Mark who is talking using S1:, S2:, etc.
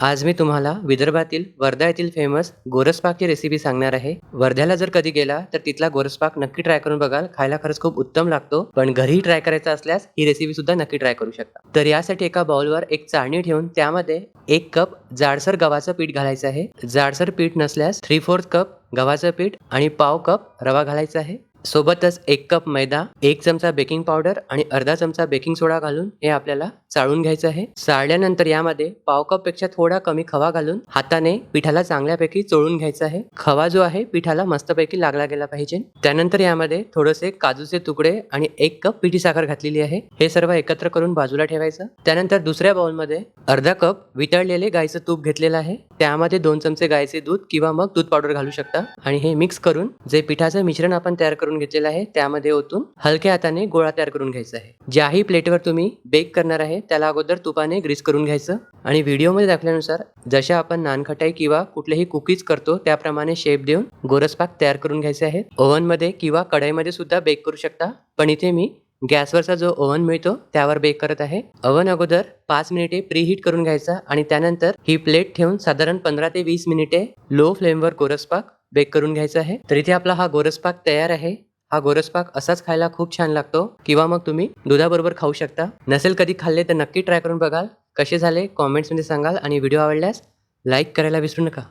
S1: आज मी तुम्हाला विदर्भातील वर्धा येथील फेमस गोरसपाकची रेसिपी सांगणार आहे. वर्ध्याला जर कधी गेला तर तिथला गोरसपाक नक्की ट्राय करून बघाल. खायला खरंच खूप उत्तम लागतो. पण घरीही ट्राय करायचा असल्यास ही रेसिपी सुद्धा नक्की ट्राय करू शकता. तर यासाठी एका बाउलवर एक चाळणी ठेवून त्यामध्ये एक कप जाडसर गव्हाचं पीठ घालायचं आहे. जाडसर पीठ नसल्यास थ्री फोर्थ कप गव्हाचं पीठ आणि पाव कप रवा घालायचा आहे. सोबतच एक कप मैदा एक चमचा बेकिंग पावडर आणि अर्धा चमचा बेकिंग सोडा घालून हे आपल्याला चाळून घ्यायचं आहे. चाळल्यानंतर यामध्ये पाव कपपेक्षा थोडा कमी खवा घालून हाताने पिठाला चांगल्यापैकी चोळून घ्यायचा आहे. खवा जो आहे पिठाला मस्तपैकी लागला गेला पाहिजे. त्यानंतर यामध्ये थोडेसे काजूचे तुकडे आणि एक कप पिठी साखर घातलेली आहे. हे सर्व एकत्र करून बाजूला ठेवायचं. त्यानंतर दुसऱ्या बाउलमध्ये अर्धा कप वितळलेले गाईचं तूप घेतलेलं आहे. त्यामध्ये दोन चमचे गाईचे दूध किंवा मग दूध पावडर घालू शकता. आणि हे मिक्स करून जे पिठाचं मिश्रण आपण तयार करून घेतलेलं आहे त्यामध्ये ओतून हलक्या हाताने गोळा तयार करून घ्यायचा आहे. ज्याही प्लेटवर तुम्ही बेक करणार आहे त्याला अगोदर तुपाने ग्रीस करून घ्यायचं आणि व्हिडिओमध्ये दाखवल्यानुसार जशा आपण नानखटाई किंवा कुठलेही कुकीज करतो त्याप्रमाणे शेप देऊन गोरसपाक तयार करून घ्यायचे आहे. ओव्हनमध्ये किंवा कढईमध्ये सुद्धा बेक करू शकता. पण इथे मी गॅसवरचा जो ओव्हन मिळतो त्यावर बेक करत आहे. ओव्हन अगोदर पाच मिनिटे प्री हीट करून घ्यायचा आणि त्यानंतर ही प्लेट ठेवून साधारण पंधरा ते वीस मिनिटे लो फ्लेमवर गोरसपाक बेक करून घ्यायचा आहे. तर इथे आपला हा गोरसपाक तयार आहे. हा गोरसपाक असाच खायला खूप छान लागतो. किंवा मग तुम्ही दुधाबरोबर खाऊ शकता. नसेल कधी खाल्ले तर नक्की ट्राय करून बघाल. कसे झाले? कॉमेंट्समध्ये सांगाल आणि व्हिडिओ आवडल्यास लाईक करायला विसरू नका.